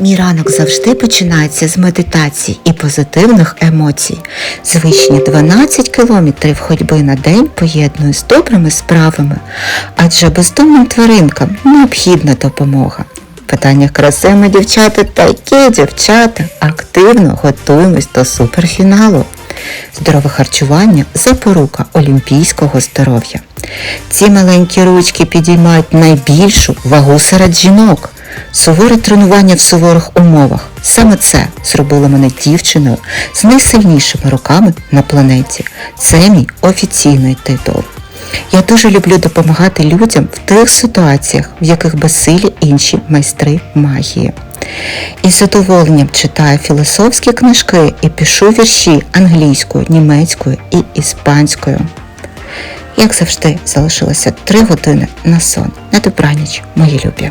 Мій ранок завжди починається з медитації і позитивних емоцій. Звичні 12 кілометрів ходьби на день поєдную з добрими справами, адже бездомним тваринкам необхідна допомога. В питаннях краси ми, дівчата, такі дівчата, активно готуємось до суперфіналу. Здорове харчування запорука олімпійського здоров'я. Ці маленькі ручки підіймають найбільшу вагу серед жінок. Суворе тренування в суворих умовах. Саме це зробило мене дівчиною з найсильнішими руками на планеті. Це мій офіційний титул. Я дуже люблю допомагати людям в тих ситуаціях, в яких безсилі інші майстри магії. Із задоволенням читаю філософські книжки і пишу вірші англійською, німецькою і іспанською. Як завжди, залишилося три години на сон. На добраніч, мої любі.